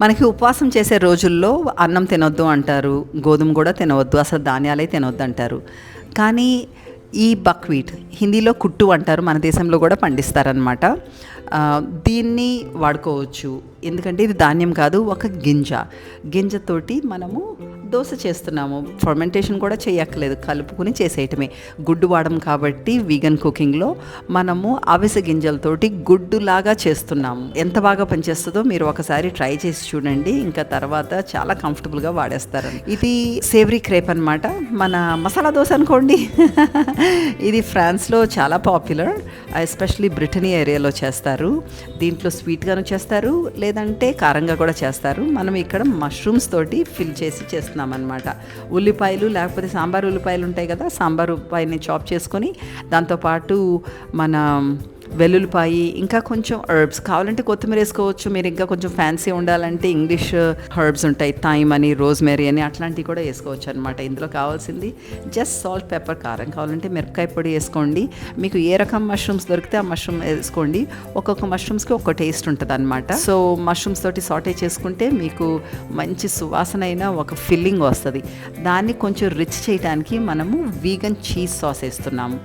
మనకి ఉపవాసం చేసే రోజుల్లో అన్నం తినొద్దు అంటారు గోధుమ కూడా తినవద్దు అసలు ధాన్యాలే తినొద్దు అంటారు. కానీ ఈ బక్వీట్ హిందీలో కుట్టు అంటారు మన దేశంలో కూడా పండిస్తారనమాట దీన్ని వాడుకోవచ్చు. ఎందుకంటే ఇది ధాన్యం కాదు ఒక గింజ. గింజతోటి మనము దోశ చేస్తున్నాము. ఫర్మెంటేషన్ కూడా చేయక్కర్లేదు. కలుపుకుని చేసేయటమే. గుడ్డు వాడడం కాబట్టి వీగన్ కుకింగ్లో మనము అవిసె గింజలతోటి గుడ్డులాగా చేస్తున్నాము. ఎంత బాగా పనిచేస్తుందో మీరు ఒకసారి ట్రై చేసి చూడండి. ఇంకా తర్వాత చాలా కంఫర్టబుల్గా వాడేస్తారు. ఇది సేవరీ క్రేప్ అనమాట మన మసాలా దోశ అనుకోండి. ఇది ఫ్రాన్స్లో చాలా పాపులర్ ఎస్పెషలీ బ్రిటనీ ఏరియాలో చేస్తారు. దీంట్లో స్వీట్గాను చేస్తారు. లేదంటే కారంగా కూడా చేస్తారు. మనం ఇక్కడ మష్రూమ్స్ తోటి ఫిల్ చేసి చేస్తున్నాం అనమాట ఉల్లిపాయలు లేకపోతే సాంబార్ ఉల్లిపాయలు ఉంటాయి కదా సాంబార్ ఉల్లిపాయని చాప్ చేసుకొని దాంతోపాటు మన వెల్లుల్లిపాయి ఇంకా కొంచెం హర్బ్స్ కావాలంటే కొత్తిమీర వేసుకోవచ్చు. మీరు ఇంకా కొంచెం ఫ్యాన్సీ ఉండాలంటే ఇంగ్లీష్ హర్బ్స్ uh, ఉంటాయి. థైమ్ అని రోజ్మెరీ అని అట్లాంటివి కూడా వేసుకోవచ్చు అనమాట ఇందులో కావాల్సింది జస్ట్ సాల్ట్ పెప్పర్ కారం. కావాలంటే మిరపకాయ పొడి వేసుకోండి. మీకు ఏ రకం మష్రూమ్స్ దొరికితే ఆ మష్రూమ్ వేసుకోండి. ఒక్కొక్క మష్రూమ్స్కి ఒక్క టేస్ట్ ఉంటుంది అనమాట సో మష్రూమ్స్ తోటి సాటే చేసుకుంటే మీకు మంచి సువాసన అయిన ఒక ఫిల్లింగ్ వస్తుంది. దాన్ని కొంచెం రిచ్ చేయడానికి మనము వీగన్ చీజ్ సాస్ వేస్తున్నాము.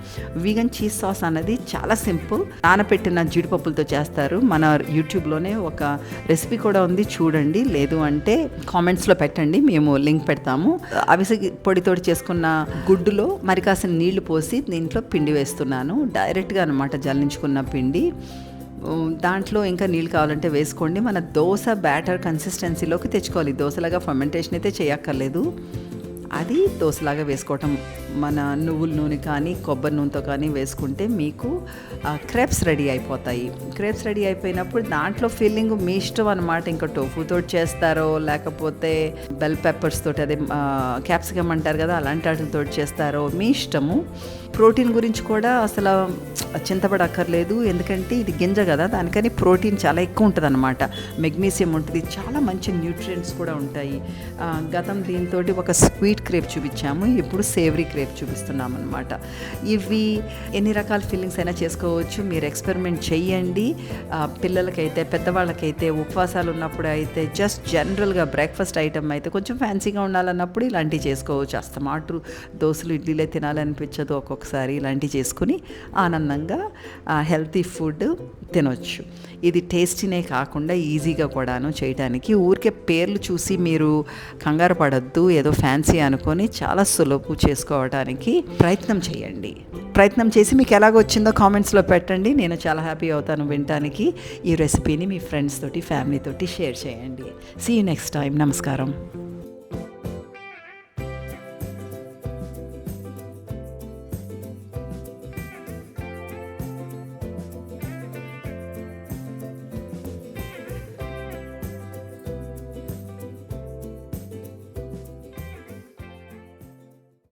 వీగన్ చీజ్ సాస్ అనేది చాలా సింపుల్ నానపెట్టిన జీడిపప్పులతో చేస్తారు. మన యూట్యూబ్లోనే ఒక రెసిపీ కూడా ఉంది చూడండి. లేదు అంటే కామెంట్స్లో పెట్టండి మేము లింక్ పెడతాము. అవిసె పొడితోటి చేసుకున్న గుడ్డులో మరి కాసిన నీళ్ళు పోసి దీంట్లో పిండి వేస్తున్నాను. డైరెక్ట్గా అనమాట జల్లించుకున్న పిండి. దాంట్లో ఇంకా నీళ్ళు కావాలంటే వేసుకోండి. మన దోశ బ్యాటర్ కన్సిస్టెన్సీలోకి తెచ్చుకోవాలి. దోశలాగా ఫర్మెంటేషన్ అయితే చేయక్కర్లేదు. అది దోశలాగా వేసుకోవటం. మన నువ్వుల నూనె కానీ కొబ్బరి నూనెతో కానీ వేసుకుంటే మీకు క్రేప్స్ రెడీ అయిపోతాయి. క్రేప్స్ రెడీ అయిపోయినప్పుడు దాంట్లో ఫీలింగ్ మీ ఇష్టం అనమాట ఇంకా టోఫుతో చేస్తారో లేకపోతే బెల్ పెప్పర్స్ తోటి అదే క్యాప్సికమ్ అంటారు కదా అలాంటి వాటితో చేస్తారో మీ ఇష్టము. ప్రోటీన్ గురించి కూడా అసలు చింతపడక్కర్లేదు. ఎందుకంటే ఇది గింజ కదా దానికని ప్రోటీన్ చాలా ఎక్కువ ఉంటుంది అనమాట మెగ్నీషియం ఉంటుంది చాలా మంచి న్యూట్రియంట్స్ కూడా ఉంటాయి. గతం దీంతో ఒక స్వీట్ క్రేప్ చూపించాము ఇప్పుడు సేవరీ క్రేప్ చూపిస్తున్నాం అనమాట ఇవి ఎన్ని రకాల ఫీలింగ్స్ అయినా చేసుకోవచ్చు మీరు ఎక్స్పెరిమెంట్ చేయండి పిల్లలకైతే పెద్దవాళ్ళకైతే ఉపవాసాలు ఉన్నప్పుడు అయితే జస్ట్ జనరల్గా బ్రేక్ఫాస్ట్ ఐటమ్ అయితే కొంచెం ఫ్యాన్సీగా ఉండాలన్నప్పుడు ఇలాంటివి చేసుకోవచ్చు. అస్తమాటు దోశలు ఇడ్లీలే తినాలనిపించదు ఒక్కొక్క ఒక్కొక్కసారి ఇలాంటివి చేసుకుని ఆనందంగా హెల్తీ ఫుడ్ తినొచ్చు. ఇది టేస్టీనే కాకుండా ఈజీగా కూడాను చేయడానికి ఊరికే పేర్లు చూసి మీరు కంగారు పడద్దు ఏదో ఫ్యాన్సీ అనుకొని చాలా సులభం చేసుకోవడానికి ప్రయత్నం చేయండి. ప్రయత్నం చేసి మీకు ఎలాగొచ్చిందో కామెంట్స్లో పెట్టండి. నేను చాలా హ్యాపీ అవుతాను వినటానికి. ఈ రెసిపీని మీ ఫ్రెండ్స్ తోటి ఫ్యామిలీ తోటి షేర్ చేయండి. సీ యూ నెక్స్ట్ టైం నమస్కారం.